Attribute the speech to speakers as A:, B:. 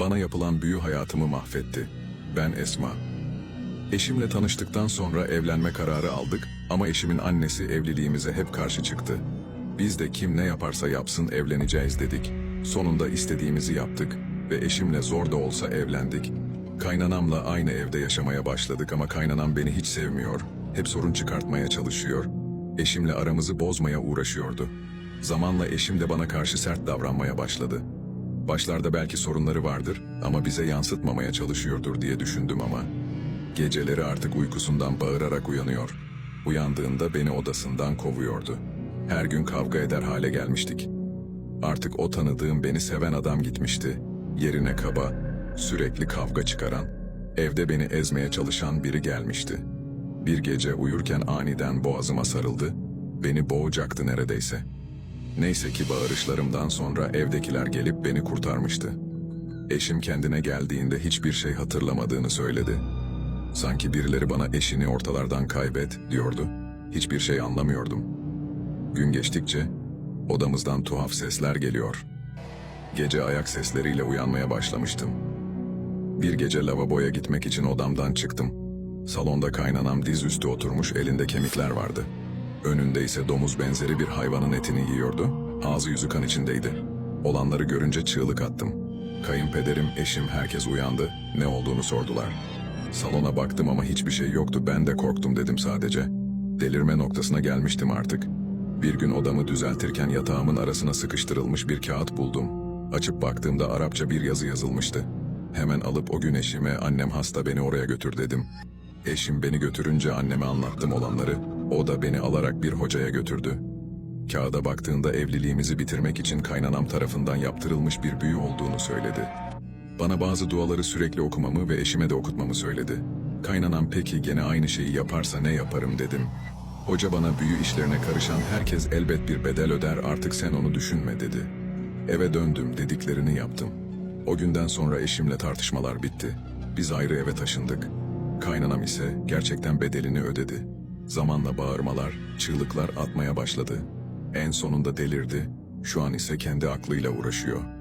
A: Bana yapılan büyü hayatımı mahvetti. Ben Esma. Eşimle tanıştıktan sonra evlenme kararı aldık ama eşimin annesi evliliğimize hep karşı çıktı. Biz de kim ne yaparsa yapsın evleneceğiz dedik. Sonunda istediğimizi yaptık ve eşimle zor da olsa evlendik. Kaynanamla aynı evde yaşamaya başladık ama kaynanam beni hiç sevmiyor. Hep sorun çıkartmaya çalışıyor. Eşimle aramızı bozmaya uğraşıyordu. Zamanla eşim de bana karşı sert davranmaya başladı. Başlarda belki sorunları vardır ama bize yansıtmamaya çalışıyordur diye düşündüm ama Geceleri artık uykusundan bağırarak uyanıyor. Uyandığında beni odasından kovuyordu. Her gün kavga eder hale gelmiştik. Artık o tanıdığım beni seven adam gitmişti. Yerine kaba, sürekli kavga çıkaran, evde beni ezmeye çalışan biri gelmişti. Bir gece uyurken aniden boğazıma sarıldı, beni boğacaktı neredeyse. Neyse ki bağırışlarımdan sonra evdekiler gelip beni kurtarmıştı. Eşim kendine geldiğinde hiçbir şey hatırlamadığını söyledi. Sanki birileri bana eşini ortalardan kaybet diyordu. Hiçbir şey anlamıyordum. Gün geçtikçe odamızdan tuhaf sesler geliyor. Gece ayak sesleriyle uyanmaya başlamıştım. Bir gece lavaboya gitmek için odamdan çıktım. Salonda kaynanam dizüstü oturmuş elinde kemikler vardı. Önünde ise domuz benzeri bir hayvanın etini yiyordu. Ağzı yüzü kan içindeydi. Olanları görünce çığlık attım. Kayınpederim, eşim, herkes uyandı. Ne olduğunu sordular. Salona baktım ama hiçbir şey yoktu. Ben de korktum dedim sadece. Delirme noktasına gelmiştim artık. Bir gün odamı düzeltirken yatağımın arasına sıkıştırılmış bir kağıt buldum. Açıp baktığımda Arapça bir yazı yazılmıştı. Hemen alıp o gün eşime annem hasta beni oraya götür dedim. Eşim beni götürünce anneme anlattım olanları. O da beni alarak bir hocaya götürdü. Kağıda baktığında evliliğimizi bitirmek için kaynanam tarafından yaptırılmış bir büyü olduğunu söyledi. Bana bazı duaları sürekli okumamı ve eşime de okutmamı söyledi. Kaynanam peki gene aynı şeyi yaparsa ne yaparım dedim. Hoca bana büyü işlerine karışan herkes elbet bir bedel öder artık sen onu düşünme dedi. Eve döndüm dediklerini yaptım. O günden sonra eşimle tartışmalar bitti. Biz ayrı eve taşındık. Kaynanam ise gerçekten bedelini ödedi. Zamanla bağırmalar, çığlıklar atmaya başladı. En sonunda delirdi. Şu an ise kendi aklıyla uğraşıyor.